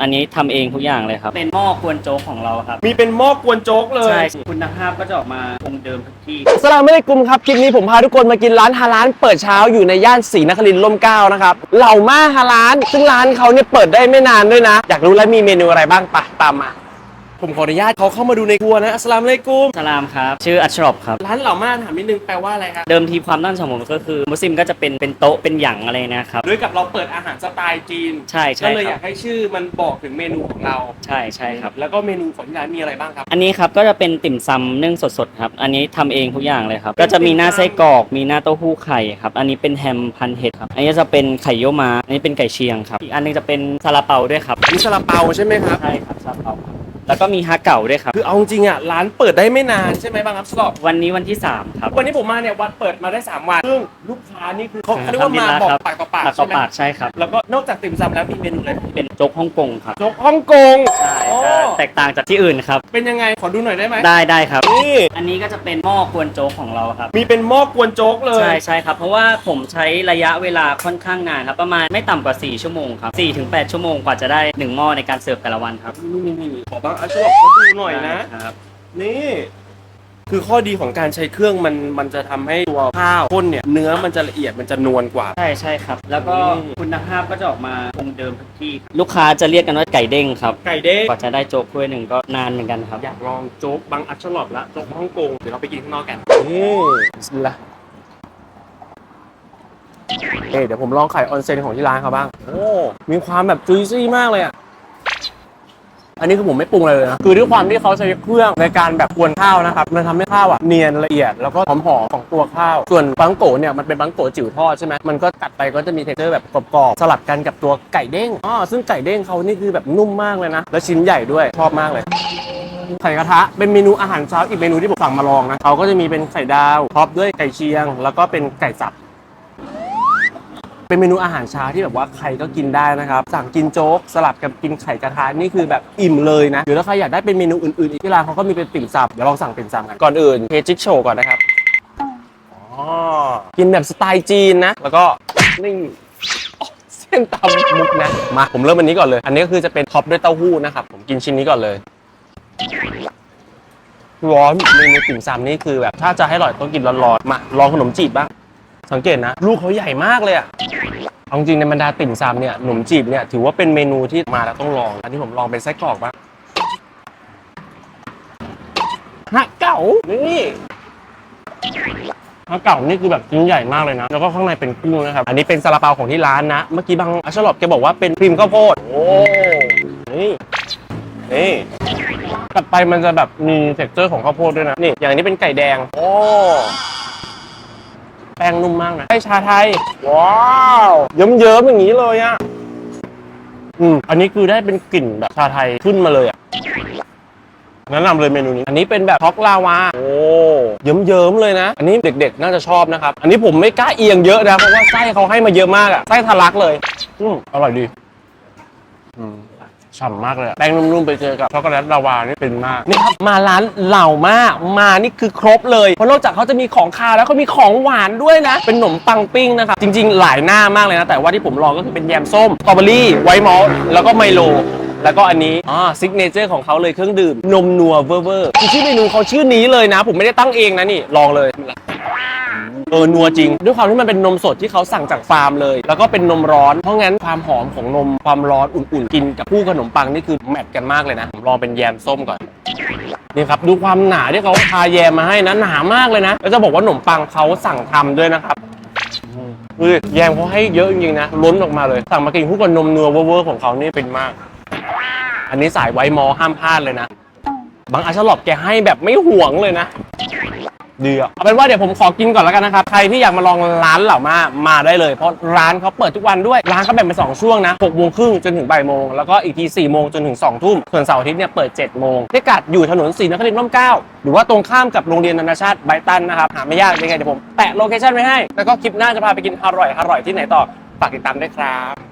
อันนี้ทำเองทุกอย่างเลยครับ เป็นหม้อกวนโจ๊กของเราครับมีเป็นหม้อกวนโจ๊กเลยใช่คุณภาพก็จะออกมาคงเดิมทุกที่ สลามไม่ได้กลุ่มครับคลิปนี้ผมพาทุกคนมากินร้านฮาร้านเปิดเช้าอยู่ในย่านศรีนครินทร์ร่มเกล้านะครับเหล่าม่าฮาร้านซึ่งร้านเขาเนี่ยเปิดได้ไม่นานด้วยนะ อยากรู้แล้วมีเมนูอะไรบ้างปะตามมา ผมขออนุญาตเขาเข้ามาดูในครัวนะอัสสลามอะลัยกุมสลามครับ ชื่ออัชรอฟครับ ร้านเหล่าม่าถามนิดนึงแปลว่าอะไรครับเดิมทีความตั้งใจของผมก็คือ มุสลิมก็จะเป็นเป็นโต๊ะเป็นหยั่งอะไรนะครับ ด้วยกับเราเปิดอาหารสไตล์จีนใช่ก็ใช่เลยคอรัยาบ กให้ชื่อมันบอกถึงเมนูของเราใช่ใช่ครับ แล้วก็เมนูของที่ร้านมีอะไรบ้างครับ อันนี้ครับก็จะเป็นติ่มซำนึ่งสดๆครับ อันนี้ทำเองทุกอย่างเลยครับ ก็จะมีหน้าไส้กรอก มีหน้าเต้าหู้ไข่ครับ อันนี้เป็นแฮมพันเห็ดครับ อันนี้จะเป็นไข่เยี่ยวม้า อันนี้เป็นไก่เชียงครับ อีกอันนึงจะเป็นซาลาเปาด้วยครับ อันนี้ซาลาเปาใช่ไหมครับ ใช่ครับ แล้วก็มีฮะเก่าด้วยครับ คือเอาจริงๆอะร้านเปิดได้ไม่นานใช่ไหมบางครับสอบวันนี้วันที่ 3 ครับวันนี้ผมมาเนี่ยวัดเปิดมาได้ 3 วันซึ่งลูกค้านี่คือเขาเขาเรียกว่ามาทำดีแล้วบอกครับปากต่อปากปากต่ใช่อไหมปากใช่ครับ แล้วก็นอกจากติ่มซำแล้วมีเมนูอะไรเป็นโจ๊กฮ่องกงครับโจ๊กฮ่องกงใช่โอ้จะแตกต่างจากที่อื่นครับ เป็นยังไงขอดูหน่อยได้ไหมได้ได้ครับ นี่อันนี้ก็จะเป็นหม้อกวนโจ๊กของเราครับ มีเป็นหม้อกวนโจ๊กเลยใช่ใช่ครับ เพราะว่าผมใช้ระยะเวลาค่อนข้างนานครับ ประมาณไม่ต่ำกว่า 4 ชั่วโมงครับ4ถึง8ชั่วโมงกว่าจะได้ 1 หม้อในการเสิร์ฟแต่ละวันครับนี่นี่นี่ขอบางอัชรอเขาดูหน่อยนะครับนี่ คือข้อดีของการใช้เครื่องมันมันจะทำให้ตัวข้าวข้นเนี่ยเนื้อมันจะละเอียดมันจะนวลกว่า ใช่ใช่ครับ แล้วก็อืม คุณภาพก็จะออกมาคงเดิมทุกที่ลูกค้าจะเรียกกันว่าไก่เด้งครับไก่เด้งกว่าจะได้โจ๊กถ้วยหนึ่งก็นานเหมือนกันครับอยากลองโจ๊กบางอัชรอละโจ๊กฮ่องกงเดี๋ยวเราไปกินข้างนอกกัน นี่บิสมิลลาห์เอ๊ะเดี๋ยวผมลองไข่ออนเซนของที่ร้านเขาบ้าง โอ้ มีความแบบจุยซี่มากเลยอะ อันนี้คือผมไม่ปรุงอะไรเลยนะคือด้วยความที่เขาใช้เครื่องในการแบบกวนข้าวนะครับมันทำให้ข้าวอะเนียนละเอียดแล้วก็หอมหอมๆของตัวข้าว ส่วนบังโกเนี่ยมันเป็นบังโกจิ๋วทอดใช่ไหมมันก็กัดไปก็จะมีเทคเจอร์แบบกรอบๆสลับกันกับตัวไก่เด้งอ๋อซึ่งไก่เด้งเขานี่คือแบบนุ่มมากเลยนะแล้วชิ้นใหญ่ด้วยชอบมากเลยไข่กระทะเป็นเมนูอาหารเช้าอีกเมนูที่ผมสั่งมาลองนะเขาก็จะมีเป็นไข่ดาวท็อปด้วยไก่เชียง แล้วก็เป็นไก่สับ เป็นเมนูอาหารเช้าที่แบบว่าใครก็กินได้นะครับ สั่งกินโจ๊กสลับกับกินไข่กระทะนี่คือแบบอิ่มเลยนะหรือถ้าใครอยากได้เป็นเมนูอื่นๆอีกที่ร้านเขาก็มีเป็นติ่มซำเดี๋ยวลองสั่งติ่มซำกันก่อนอื่นเทจิกโชก่อนนะครับอ๋อกินแบบสไตล์จีนนะ แล้วก็นี่เส้นตำมุกนะ มาผมเริ่มอันนี้ก่อนเลย อันนี้ก็คือจะเป็นท็อปด้วยเต้าหู้นะครับ ผมกินชิ้นนี้ก่อนเลย ร้อนเมนูติ่มซำนี่คือแบบถ้าจะให้อร่อยต้องกินร้อนๆมาลองขนมจีบบ้างสังเกตนะ ลูกเขาใหญ่มากเลยอะ เอาจริงในบรรดาติ่มซำเนี่ยขนมจีบเนี่ยถือว่าเป็นเมนูที่มาแล้วต้องลอง อันนี้ผมลองเป็นไส้กรอกบ้างฮะเก่านี่ฮะเก่านี่คือแบบชิ้นใหญ่มากเลยนะ แล้วก็ข้างในเป็นกุ้งนะครับ อันนี้เป็นซาลาเปาของที่ร้านนะ เมื่อกี้บางอัชลอปแกบอกว่าเป็นครีมข้าวโพด โอ้ นี่ นี่กัดไปมันจะแบบมีเท็กเจอร์ของข้าวโพดด้วยนะ นี่ อย่างนี้เป็นไก่แดง โอ้แป้ งนุ่มมากนะไอชาไทย ว้าวเยิ้มๆอย่างนี้เลยอะอืมอันนี้คือได้เป็นกลิ่นแบบชาไทยขึ้นมาเลยอะแนะนำเลยเมนูนี้ อันนี้เป็นแบบท็อกลาวา โอ้เยิ้มๆเลยนะ อันนี้เด็กๆ น่าจะชอบนะครับ อันนี้ผมไม่กล้าเอียงเยอะนะ เพราะว่าไส้เขาให้มาเยอะมากอะไส้ทะลักเลย อืมอร่อยดี อืม ฉ่ำมากเลยอะแป้งนุ่มๆไปเจอกับช็อกโกแลตลาวานี่เป็นมาก นี่ครับมาร้านเหล่ามากมานี่คือครบเลย เพราะนอกจากเขาจะมีของคาวแล้วเขามีของหวานด้วยนะ เป็นขนมปังปิ้งนะครับ จริงๆ หลายหน้ามากเลยนะ แต่ว่าที่ผมลองก็คือเป็นแยมส้มสตรอเบอรี่ไวท์มอลต์แล้วก็ไมโล แล้วก็อันนี้อ๋อซิกเนเจอร์ของเขาเลยเครื่องดื่ม นมนัวเวอร์เวอร์คือชื่อเมนูเขาชื่อนี้เลยนะ ผมไม่ได้ตั้งเองนะนี่ลองเลย เออนัวจริง ด้วยความที่มันเป็นนมสดที่เขาสั่งจากฟาร์มเลย แล้วก็เป็นนมร้อน เพราะงั้นความหอมของนมความร้อนอุ่นๆ กินกับคู่ขนมปังนี่คือแมทกันมากเลยนะผมลองเป็นแยมส้มก่อนนี่ครับดูความหนาที่เขาทาแยมมาให้นะหนามากเลยนะแล้วจะบอกว่าขนมปังเขาสั่งทำด้วยนะครับดูดิแยมเขาให้เยอะจริงๆนะล้นออกมาเลยสั่งมากินคู่กับนมนัวเวอร์ของเขานี่เป็นมาก อันนี้สายไวมอลห้ามพลาดเลยนะ บางอาชลอบแกให้แบบไม่ห่วงเลยนะ ดีอะเอาเป็นว่าเดี๋ยวผมขอกินก่อนแล้วกันนะครับ ใครที่อยากมาลองร้านเหล่ามามาได้เลย เพราะร้านเขาเปิดทุกวันด้วย ร้านเขาแบ่งเป็น2ช่วงนะ6โมงครึ่งจนถึงบ่ายโมงแล้วก็อีกที4โมงจนถึง2ทุ่มส่วนเสาร์อาทิตย์เนี่ยเปิด7โมงพิกัดอยู่ถนนศรีนครินทร์ร่มเกล้าหรือว่าตรงข้ามกับโรงเรียนนานาชาติไบรตันนะครับหาไม่ยากยังไงเดี๋ยวผมแปะโลเคชั่นไว้ให้แล้วก็คลิปหน้าจะพาไปกินอร่อยอร่อยที่ไหนต่อฝากติดตามด้วยครับ